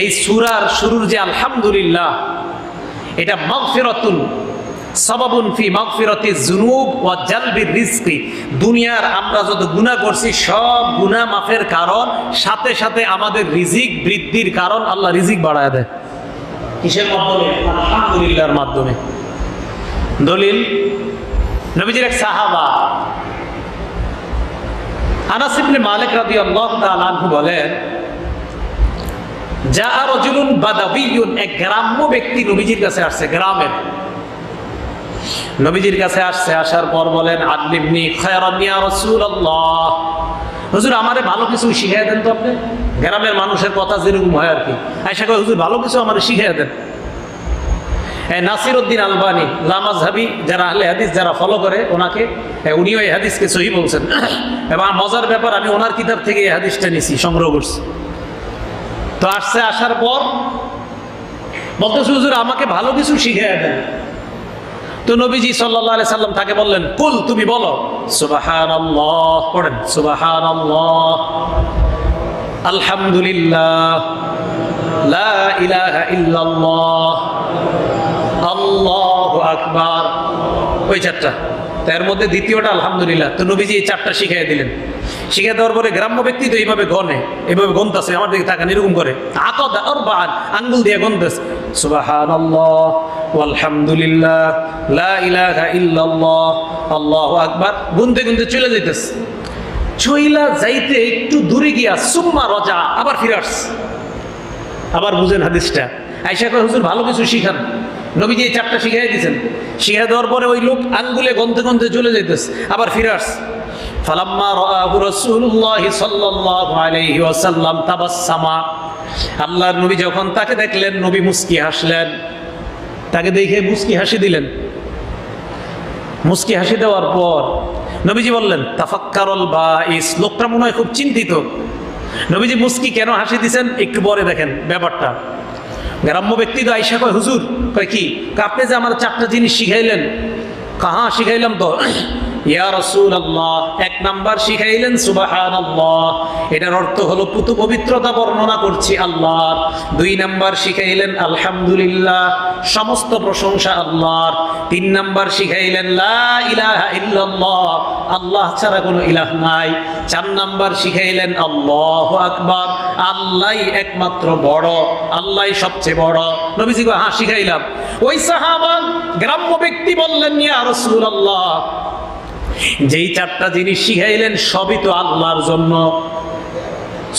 এই সুরার শুরুর যে আলহামদুলিল্লাহ, এটা মাগফিরাতুন, সাবাবুন ফি মাগফিরাতি যুনুব ওয়া জালবির রিজকি। দুনিয়ার আমরা যত গুনাহ করছি, সব গুনাহ মাফের কারণ, সাথে সাথে আমাদের রিজিক বৃদ্ধির কারণ আল্লাহ রিজিক বাড়ায় দেয়। কিসের মাধ্যমে? আলহামদুলিল্লাহর মাধ্যমে। দলিল, নবীজির এক সাহাবা, আনাস ইবনে মালিক রাদিয়াল্লাহু তাআলা বলেন গ্রাম্য ব্যক্তি কাছে নবীজির কাছে আসছে, আসার পর বলেন আমারে ভালো কিছু শিখিয়ে দেন তো আপনি? গ্রামের মানুষের কথা যেরকম হয় আর কি। আয়সা কয়, হুজুর, ভালো কিছু আমারে শিখিয়ে দেন। নাসির উদ্দিন আলবানি লামাজহাবি যারা আহলে হাদিস যারা ফলো করে, ওনাকে উনিও এই হাদিসকে সহি বলছেন। এবং মজার ব্যাপার, আমি ওনার কিতাব থেকে এই হাদিসটা নিছি, সংগ্রহ করছি। তো আসছে, আসার পর বলতেছে, হুজুর, আমাকে ভালো কিছু শিখিয়ে দেন। তো নবীজি সাল্লাম তাকে বললেন, কুল, তুমি বলো। সুবাহান আল্লাহ পড়েন আলহামদুলিল্লাহ, লা ওই চারটা। তার মধ্যে দ্বিতীয়টা আলহামদুলিল্লাহ। তো নবীজি এই চারটা শিখিয়ে দিলেন। শিখিয়ে দেওয়ার পরে গ্রাম্য ব্যক্তি তো এইভাবে গনে এইভাবে গনতাছে আমার দিকে তাকান, এরকম করে। আঙ্গুল দিয়ে গনতেছে লা আকবার, গুনতে গুনতে যাইতেছে। চইলা যাইতে একটু দূরে গিয়া রজা, আবার আবার বুঝেন হাদিসটা। আইসা হুজুর, ভালো কিছু শিখান। নবীজি এই চারটা শিখাই দিয়েছেন। শিখাই দেওয়ার পরে ওই লোক আঙ্গুলে গন্তে গন্তে চলে যাইতেছে, আবার ফিরে আসছে। ফালাম্মা রাআহু রাসূলুল্লাহি সাল্লাল্লাহু আলাইহি ওয়াসাল্লাম তাবাসসামা। আল্লাহর নবী যখন তাকে দেখলেন, নবী মুস্কি হাসলেন। তাকে দেখে মুস্কি হাসি দিলেন। মুস্কি হাসি দেওয়ার পর নবীজি বললেন, তাফাক্কারল বা এই লোকটা মনে হয় খুব চিন্তিত। নবীজি মুস্কি কেন হাসি দিছেন, একটু পরে দেখেন ব্যাপারটা। গ্রাম্য ব্যক্তি তো আইসা কয়, হুজুর, কয় কি? আপনি যে আমার চারটা জিনিস শিখাইলেন, কাহা শিখাইলাম তো? ইয়া রসুল আল্লাহ এক নাম্বার শিখাইলেন সুবাহান আল্লাহ এটার অর্থ হলো পুতু পবিত্রতা বর্ণনা করছি আল্লাহর। দুই নাম্বার শিখাইলেন, আলহামদুলিল্লাহ, সমস্ত প্রশংসা আল্লাহর। তিন নাম্বার শিখাইলেন, লা ইলাহা ইল্লাল্লাহ, আল্লাহ ছাড়া কোনো ইলাহ নাই। চার নাম্বার শিখাইলেন, আল্লাহ আকবার আল্লাহ একমাত্র বড় আল্লাহ সবচেয়ে বড়। নবীজি হ্যাঁ শিখাইলাম। ওই সাহাবা, গ্রাম্য ব্যক্তি বললেন, ইয়া রাসূলুল্লাহ যেই চারটা জিনিস শিখাইলেন সবই তো আল্লাহর জন্য।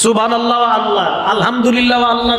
সুবহানাল্লাহ আল্লাহ আলহামদুলিল্লাহ আল্লাহ।